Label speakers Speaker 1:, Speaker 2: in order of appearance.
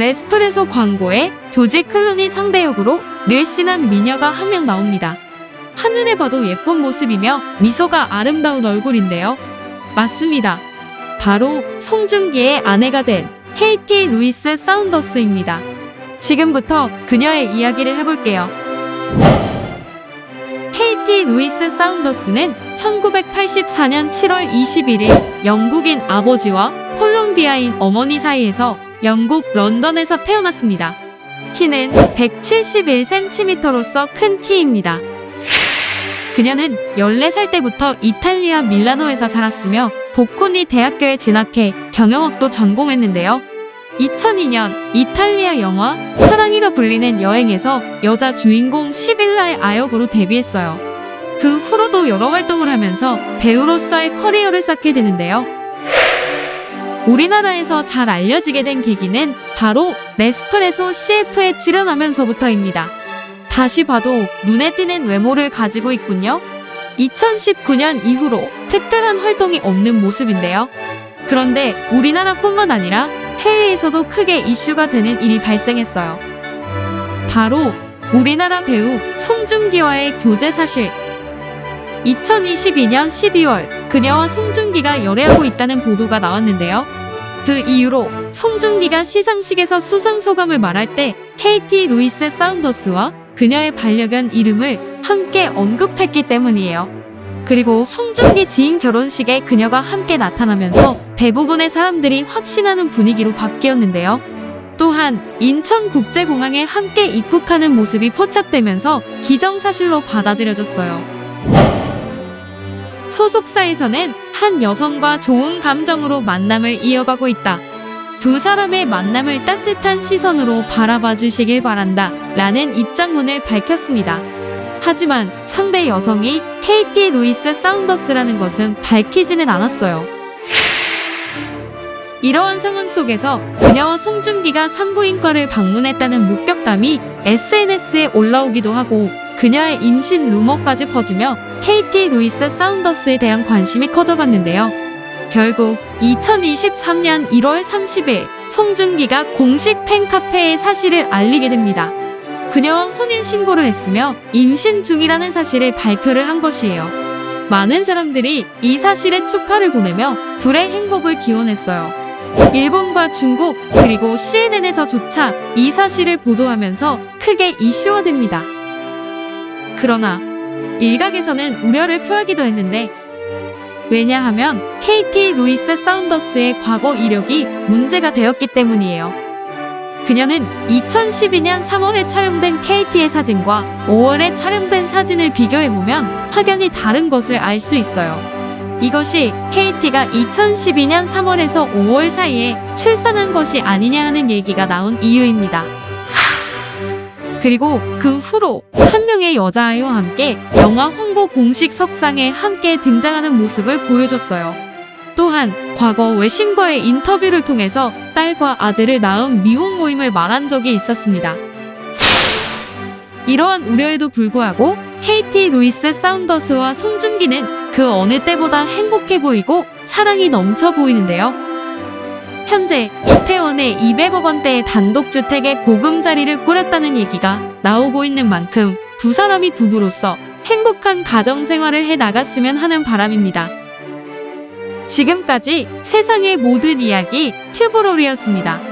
Speaker 1: 네스프레소 광고에 조지 클루니 상대 역으로 늘씬한 미녀가 한 명 나옵니다. 한눈에 봐도 예쁜 모습이며 미소가 아름다운 얼굴인데요. 맞습니다. 바로 송중기의 아내가 된 KT 루이스 사운더스입니다. 지금부터 그녀의 이야기를 해볼게요. KT 루이스 사운더스는 1984년 7월 21일 영국인 아버지와 콜롬비아인 어머니 사이에서 영국 런던에서 태어났습니다. 키는 171cm로서 큰 키입니다. 그녀는 14살 때부터 이탈리아 밀라노에서 자랐으며 보코니 대학교에 진학해 경영학도 전공했는데요. 2002년 이탈리아 영화 사랑이라 불리는 여행에서 여자 주인공 시빌라의 아역으로 데뷔했어요. 그 후로도 여러 활동을 하면서 배우로서의 커리어를 쌓게 되는데요. 우리나라에서 잘 알려지게 된 계기는 바로 네스프레소 CF에 출연하면서부터입니다. 다시 봐도 눈에 띄는 외모를 가지고 있군요. 2019년 이후로 특별한 활동이 없는 모습인데요. 그런데 우리나라뿐만 아니라 해외에서도 크게 이슈가 되는 일이 발생했어요. 바로 우리나라 배우 송중기와의 교제 사실. 2022년 12월 그녀와 송중기가 열애하고 있다는 보도가 나왔는데요. 그 이후로 송중기가 시상식에서 수상 소감을 말할 때 KT 루이스 사운더스와 그녀의 반려견 이름을 함께 언급했기 때문이에요. 그리고 송중기 지인 결혼식에 그녀가 함께 나타나면서 대부분의 사람들이 확신하는 분위기로 바뀌었는데요. 또한 인천국제공항에 함께 입국하는 모습이 포착되면서 기정사실로 받아들여졌어요. 소속사에서는 한 여성과 좋은 감정으로 만남을 이어가고 있다. 두 사람의 만남을 따뜻한 시선으로 바라봐 주시길 바란다. 라는 입장문을 밝혔습니다. 하지만 상대 여성이 KT 루이스 사운더스라는 것은 밝히지는 않았어요. 이러한 상황 속에서 그녀와 송중기가 산부인과를 방문했다는 목격담이 SNS에 올라오기도 하고 그녀의 임신 루머까지 퍼지며 KT 루이스 사운더스에 대한 관심이 커져갔는데요. 결국 2023년 1월 30일 송중기가 공식 팬카페에 사실을 알리게 됩니다. 그녀와 혼인 신고를 했으며 임신 중이라는 사실을 발표를 한 것이에요. 많은 사람들이 이 사실에 축하를 보내며 둘의 행복을 기원했어요. 일본과 중국 그리고 CNN에서조차 이 사실을 보도하면서 크게 이슈화됩니다. 그러나 일각에서는 우려를 표하기도 했는데 왜냐하면 KT 루이스 사운더스의 과거 이력이 문제가 되었기 때문이에요. 그녀는 2012년 3월에 촬영된 KT의 사진과 5월에 촬영된 사진을 비교해보면 확연히 다른 것을 알 수 있어요. 이것이 KT가 2012년 3월에서 5월 사이에 출산한 것이 아니냐 하는 얘기가 나온 이유입니다. 그리고 그 후로 한 명의 여자아이와 함께 영화 홍보 공식 석상에 함께 등장하는 모습을 보여줬어요. 또한 과거 외신과의 인터뷰를 통해서 딸과 아들을 낳은 미혼 모임을 말한 적이 있었습니다. 이러한 우려에도 불구하고 KT 루이스 사운더스와 송중기는 그 어느 때보다 행복해 보이고 사랑이 넘쳐 보이는데요. 현재 이태원에 200억 원대의 단독주택에 보금자리를 꾸렸다는 얘기가 나오고 있는 만큼 두 사람이 부부로서 행복한 가정 생활을 해 나갔으면 하는 바람입니다. 지금까지 세상의 모든 이야기 튜브롤이었습니다.